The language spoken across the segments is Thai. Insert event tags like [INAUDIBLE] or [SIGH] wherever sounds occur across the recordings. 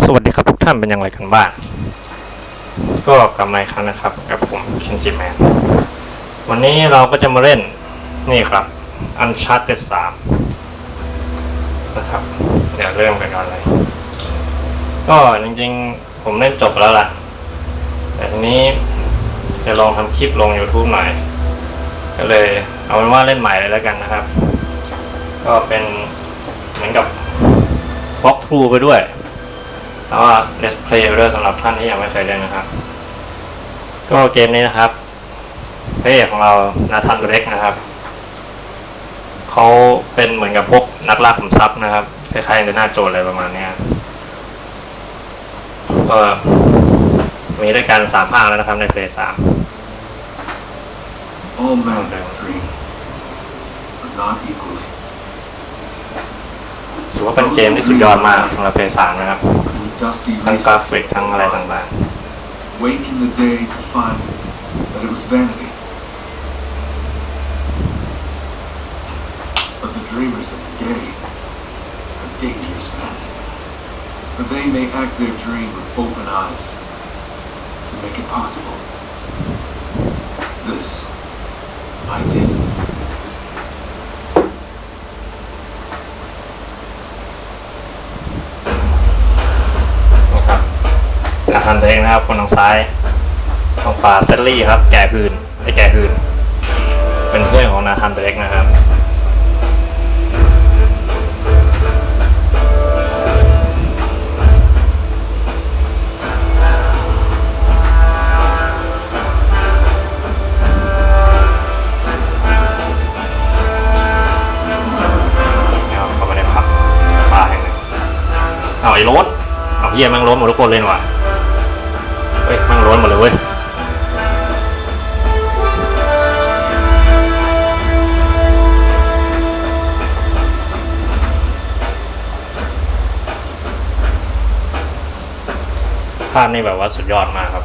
สวัสดีครับทุกท่านเป็นอย่างไรกันบ้าง ก็กลับมาอีกครั้งนะครับ กับผมเคนจิแมน วันนี้เราก็จะมาเล่นนี่ครับ Uncharted 3นะครับ เดี๋ยวเริ่มกันก่อนเลย ก็จริงๆ ผมเล่นจบแล้วล่ะ แต่ทีนี้จะลองทำคลิปลง YouTube หน่อย ก็เลยเอาเป็นว่าเล่นใหม่เลยแล้วกันนะครับ ก็เป็นเหมือนกับ walk through ไปด้วย แล้วก็ let's play ไปด้วยสำหรับท่านที่ยังไม่เคยเล่นนะครับ ก็เกมนี้นะครับพระเอกของเรานาธานเร็กนะครับ เขาเป็นเหมือนกับพวกนักล่าขุมทรัพย์นะครับ คล้ายๆในหน้าโจรอะไรประมาณเนี้ยก็มีด้วยกันสามภาคแล้วนะครับในเพลย์สาม All men dream, but not equally. ถือว่าเป็นเกมที่สุดยอดมากสำหรับเพลย์สามนะครับ With dusty ทั้งกรา races, ฟิกทั้งอะไรต่าง wake in the day to find that it was vanity. But the dreamers of the day are dangerous men. For they may act their dream with open eyes to make it possible. This I did. นาธานเร็กนะครับคนทางซ้ายทางขวาเซลลี่ครับ แก่หืนไอ้แก่หืน เป็นเพื่อนของนาธานเร็กนะครับเอาเข้ามาในผับบาแห่งหนเอาไอ้รถเอาเฮียแม่งล้นหมดทุกคนเลยนี่หว่ะ ฮ้ยแม่งล้นหมดเลยเว้ยภาพนี่แบบว่าสุดยอดมากครับ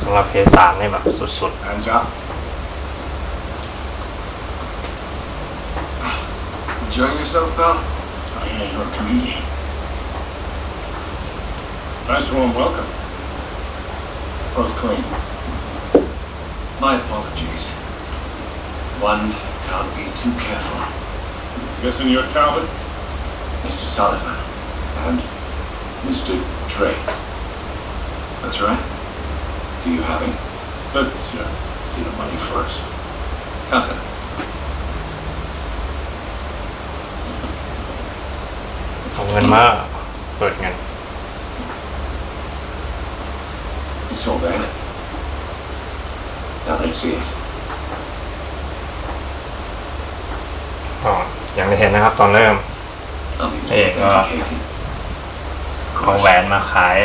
สำหรับเพย์สามนี่แบบสุด Hands up. Enjoying yourself, pal? Oh, yeah, you're a comedian. Nice warm welcome. Both clean. My apologies. One can't be too careful. Guessing you're Talbot? Mr. Sullivan and Mr. Drake. That's right. Do you have him? Let's uh, see the money first. Count it. ๆเอาเงินมาเปิดเงิน It's all there. Now let's see it. ก็อย่างที่เห็นนะครับ ตอนเริ่ม I'll be There you go. authenticated. เอาแหวนมาขาย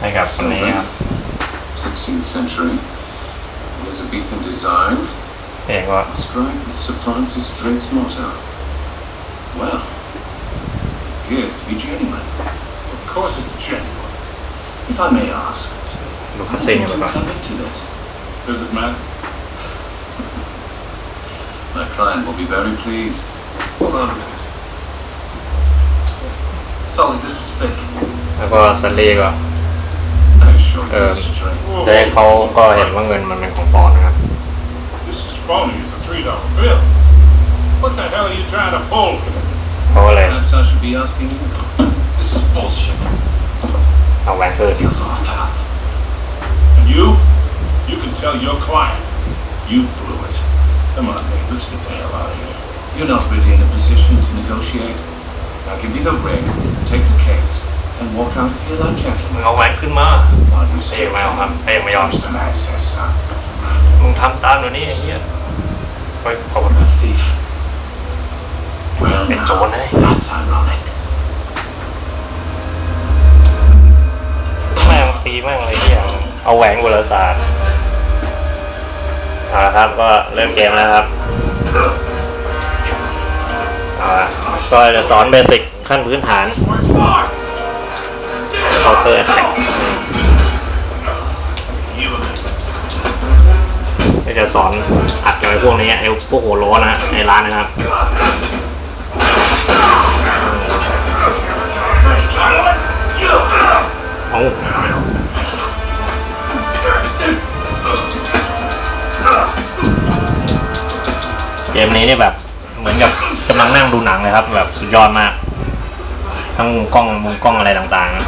ให้กับคนนี้ครับ 16th century. Elizabethan design. เอกว่า Strike with Sir Francis Drake's motto. Well, appears to be genuine. Of course it's genuine. If I may ask, ดู how คัส did ซีน you กันไป two ก่อน come into this? Does it matter? [LAUGHS] My client will be very pleased. Hold on a minute. Solly, this is fake. แล้วก็ซันลี่ก็ I assure you, Um, Mr. Drake. Whoa, เดเขาก็เห็นว่าเงินมันเป็นของปลอมนะครับ This is phony. It's a three dollar bill. What the hell are you trying to pull? เขาก็เลย Perhaps I should be asking you. This is bullshit. เอาแหวนคืน Deals off, pal. And you? You can tell your client. You blew it. Come on, Nate. Let's get the hell out of here. You're not really in a position to negotiate. Now give me the ring, take the case, and walk out of here like มึง gentlemen. เอาแหวนขึ้นมา While you พระเอกไม่เอาครับพระเอกไม่ยอม As the man says, son. มึงทำตามเดี๋ยวนี้ไอ้เหี้ยเฮ้ยขอบคุณ A thief. Well, It's now, on, eh? that's ironic. แม่ง ปีมั่งอะไรอย่างเอาแหวนกุลศาสตร์อาครับก็เริ่มเกมแล้วครับเอาก็จะสอนเบสิกขั้นพื้นฐานเคาน์เตอร์แอทแทกจะสอนอัดกับไอ้พวกนี้ไอ้พวกหัวล้อนะในร้านนะครับเอา เกมนี้นี่แบบเหมือนกับกำลังนั่งดูหนังเลยครับ แบบสุดยอดมาก ทั้งมุมกล้องมุมกล้องอะไรต่างๆนะ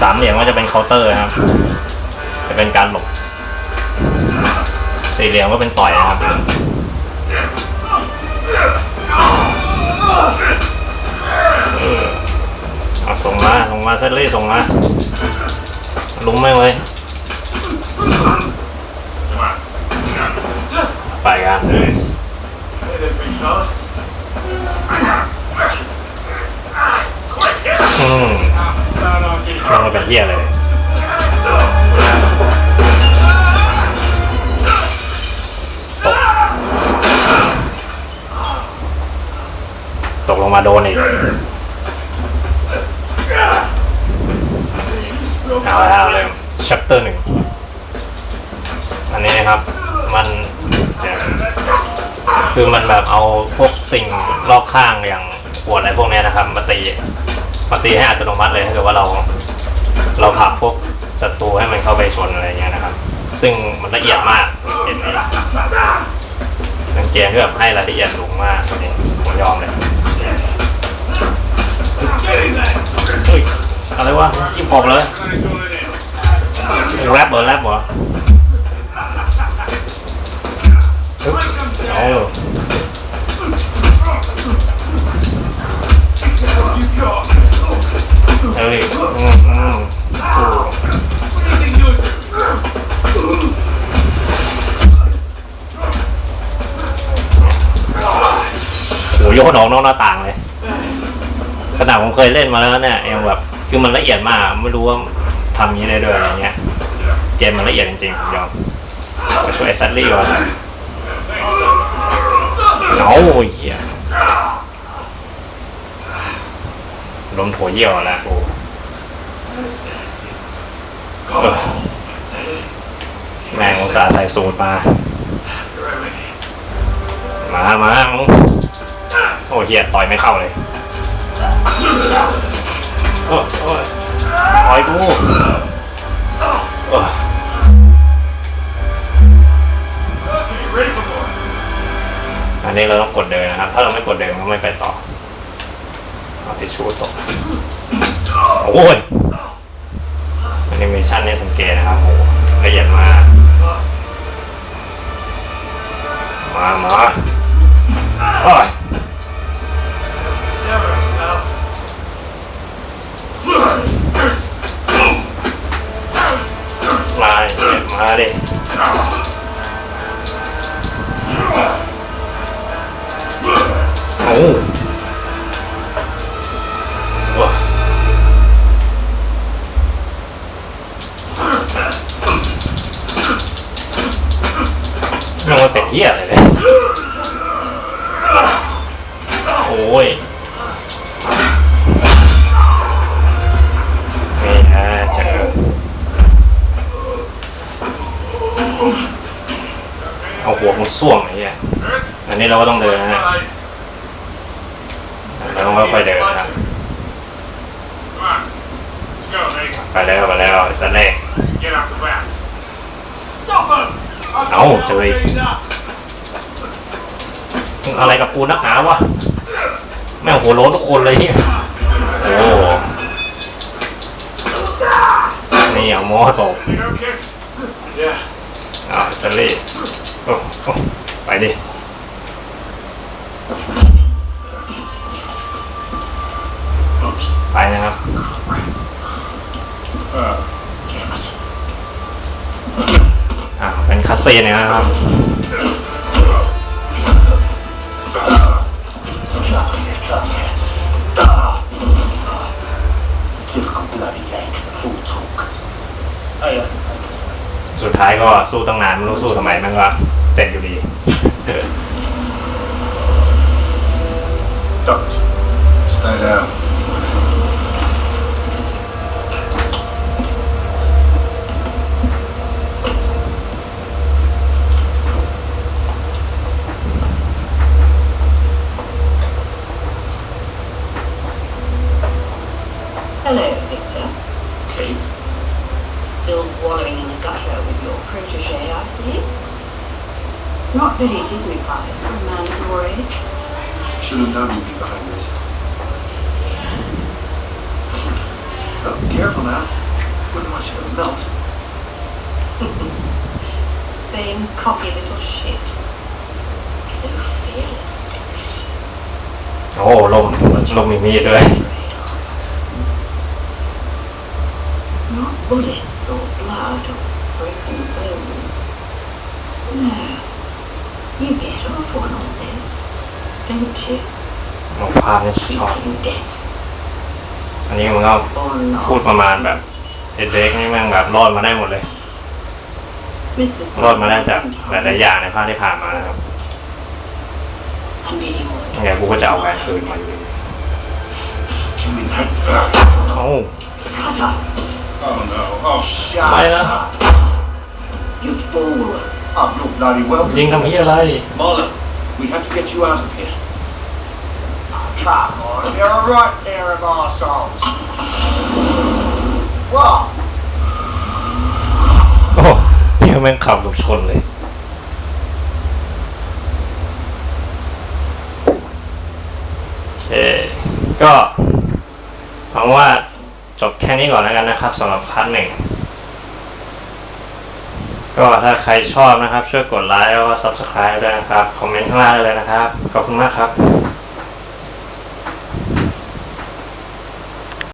สามเหลี่ยมก็จะเป็นเคาน์เตอร์นะครับ จะเป็นการหลบ สี่เหลี่ยมก็เป็นต่อยนะครับเอาส่งมาส่งมาเซตลี่ส่งมา ลุงไม่งเลยไปกันอืม Down on me. มันมาเป็นเฮียเลยตกลงมาโดนอีก เอาแล้วเริ่ม chapter หนึ่งอันนี้นะครับ มันคือมันแบบเอาพวกสิ่งรอบข้างอย่างขวดอะไรพวกเนี้ยนะครับ มาตีมาตีให้อัตโนมัติเลยถ้าเกิดว่าเรา เราผลักพวกศัตรูให้มันเข้าไปชนอะไรเงี้ยนะครับ ซึ่งมันละเอียดมากเกมนี้เป็นเกมที่แบบให้รายละเอียดสูงมากผมยอมเลย Getting that. เฮ้ย อะไรวะยิงผมเลยแรปเหรอแรปเหรอเอาเฮ้ยอืมอืมสู้ Anything you do. โหนออกนอกหน้าต่างเลย ขนาดผมเคยเล่นมาแล้วเนี่ยยังแบบ คือมันละเอียดมากไม่รู้ว่าทำย่างนี้ได้ด้วยอะไรเงี้ยเกมมันละเอียดจริงๆผมยอมไปช่วยซัตลี่ก่อนเอาเหี้ยลมโถเยี่ยวแล้วโอ้แม่งอุตส่าห์ใส่สูตรมา มา มามโอ้เฮียต่อยไม่เข้าเลย โอ้โอ้ยต่อยกูเออ Ready for more. อันนี้เราต้องกดเดินนะครับ ถ้าเราไม่กดเดินมันไม่ไปต่อ เอาทิชชู่ตกโอ้ยแอนิเมชันนี่สังเกตนะครับโอ้โหละเอียดมาก มา มาโอ้ย มาดิมาดิโอ้ว้ามันเป็นเหี้ยอะไรเลยโอ้ย ส้วมไอ้เหี้ยอันนี้เราก็ต้องเดินนะเราต้องค่อยๆเดินนะไปแล้วไปแล้วสันเล่ Get out the back. Stop him! I'll Oh, tell you Joey. how to up. มึงอะไรกับกูนักหนาวะแม่งหัวโล้นทุกคนเลยเนี่ยโอ้นี่เอาหม้อตกอ้าสันเล่ ไปดิไปนะครับอ่าเป็นคาเซ่นะครับ哎呀！ สุดท้ายก็สู้ตั้งนานไม่รู้สู้ทำไมมันก็เสร็จอยู่ดี Don't. Stay down. Oh, careful now. Wouldn't want you to melt. [LAUGHS] Same cocky little shit. So fearless. โอ้ลมลมมีมีดด้วย Afraid of. Not bullets or blood or broken bones. No. You get off on all this, don't you? โอ้ภาพนี่สุดยอด Cheating death อันนี้มันก็ or พูด not. ประมาณแบบเด็กๆนี่แม่งแบบรอดมาได้หมดเลย Mr. รอดมาได้จากหลายๆอย่างในภาคที่ผ่านมานะครับ I'm reading ยังไงกูก็จะเอาแหวนคืนมาอยู่ดี Give me that back. เอ้า Brother, Oh no. Oh, Shut Mày á. up. you fool! Oh, you're bloody welcome. ยิงทำเฮียอะไร Come on, you're a right pair of arseholes. What? โอ้เฮียแม่งขับกับชนเลย โอเค ก็หวังว่าจบแค่นี้ก่อนแล้วกันนะครับสำหรับพาร์ทหนึ่ง ก็ถ้าใครชอบนะครับ ช่วยกดไลค์แล้วก็ subscribe ด้วยนะครับ คอมเมนต์ข้างล่างได้เลยนะครับ ขอบคุณมากครับ